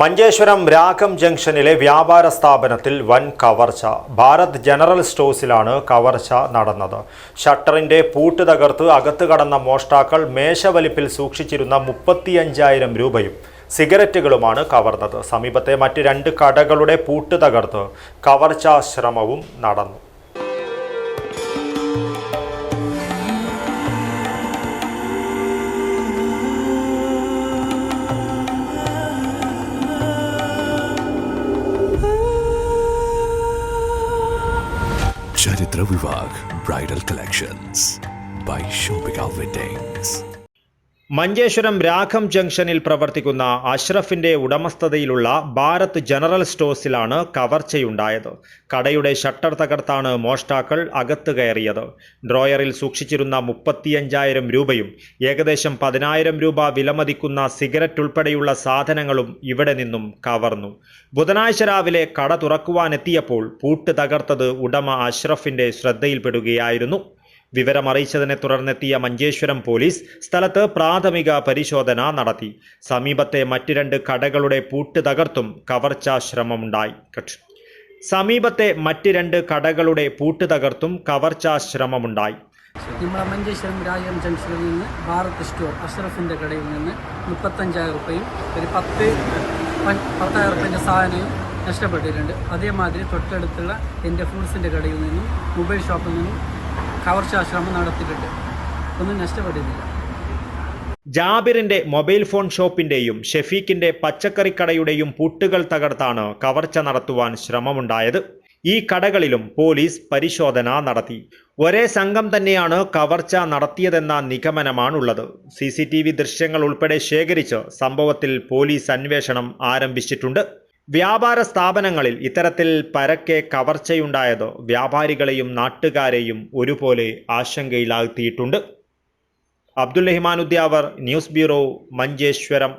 മഞ്ചേശ്വരം രാഗം ജംഗ്ഷനിലെ വ്യാപാര സ്ഥാപനത്തിൽ വൻ കവർച്ച. ഭാരത് ജനറൽ സ്റ്റോഴ്സിലാണ് കവർച്ച നടന്നത്. ഷട്ടറിന്റെ പൂട്ട് തകർത്ത് അകത്ത് കടന്ന മോഷ്ടാക്കൾ മേശവലിപ്പിൽ സൂക്ഷിച്ചിരുന്ന മുപ്പത്തിയഞ്ചായിരം രൂപയും സിഗരറ്റുകളുമാണ് കവർന്നത്. സമീപത്തെ മറ്റ് രണ്ട് കടകളുടെ പൂട്ട് തകർത്ത് കവർച്ചാശ്രമവും നടന്നു. ചരിത്ര Vivah bridal collections by shopping weddings Manjeshwaram രാഘം ജംഗ്ഷനിൽ പ്രവർത്തിക്കുന്ന അഷ്റഫിന്റെ ഉടമസ്ഥതയിലുള്ള ഭാരത് ജനറൽ സ്റ്റോഴ്സിലാണ് കവർച്ചയുണ്ടായത്. കടയുടെ ഷട്ടർ തകർത്താണ് മോഷ്ടാക്കൾ അകത്ത് കയറിയത്. ഡ്രോയറിൽ സൂക്ഷിച്ചിരുന്ന മുപ്പത്തിയഞ്ചായിരം രൂപയും ഏകദേശം പതിനായിരം രൂപ വിലമതിക്കുന്ന സിഗരറ്റ് ഉൾപ്പെടെയുള്ള സാധനങ്ങളും ഇവിടെ നിന്നും കവർന്നു. ബുധനാഴ്ച രാവിലെ കട തുറക്കുവാനെത്തിയപ്പോൾ പൂട്ട് തകർത്തത് ഉടമ അഷ്റഫിന്റെ ശ്രദ്ധയിൽപ്പെടുകയായിരുന്നു. വിവരമറിയിച്ചതിനെ തുടർന്നെത്തിയ മഞ്ചേശ്വരം പോലീസ് സ്ഥലത്ത് പ്രാഥമിക പരിശോധന നടത്തി. സമീപത്തെ മറ്റു രണ്ട് കടകളുടെ പൂട്ട് തകർത്തും കവർച്ചാ ശ്രമമുണ്ടായി സമീപത്തെ മറ്റ് രണ്ട് കടകളുടെ പൂട്ട് തകർത്തും കവർച്ചാ ശ്രമമുണ്ടായി നമ്മുടെ മഞ്ചേശ്വരം രാജം ജംഗ്ഷനിൽ നിന്ന് ഭാരത് സ്റ്റോർ അഷ്റഫിന്റെ കടയിൽ നിന്ന് മുപ്പത്തഞ്ചായിരം റുപ്യയും ഒരു പത്ത് പത്തായിരം റുപ്യന്റെ സാധനവും നഷ്ടപ്പെട്ടിട്ടുണ്ട്. അതേമാതിരി തൊട്ടടുത്തുള്ള എന്റെ ഫ്രൂട്ട്സിന്റെ കടയിൽ നിന്നും മൊബൈൽ ഷോപ്പിൽ നിന്നും കവർച്ചാ ശ്രമം ഒന്നും നഷ്ടപ്പെട്ടിട്ടില്ല. ജാബിറിന്റെ മൊബൈൽ ഫോൺ ഷോപ്പിന്റെയും ഷെഫീഖിന്റെ പച്ചക്കറിക്കടയുടെയും പൂട്ടുകൾ തകർത്താണ് കവർച്ച നടത്തുവാൻ ശ്രമമുണ്ടായത്. ഈ കടകളിലും പോലീസ് പരിശോധന നടത്തി. ഒരേ സംഘം തന്നെയാണ് കവർച്ച നടത്തിയതെന്ന നിഗമനമാണുള്ളത്. സി സി ടി വി ദൃശ്യങ്ങൾ ഉൾപ്പെടെ ശേഖരിച്ച് സംഭവത്തിൽ പോലീസ് അന്വേഷണം ആരംഭിച്ചിട്ടുണ്ട്. വ്യാപാര സ്ഥാപനങ്ങളിൽ ഇത്തരത്തിൽ പരക്കെ കവർച്ചയുണ്ടായത് വ്യാപാരികളെയും നാട്ടുകാരെയും ഒരുപോലെ ആശങ്കയിലാഴ്ത്തിയിട്ടുണ്ട്. Abdul Rahman Udyavar news bureau Manjeshwaram.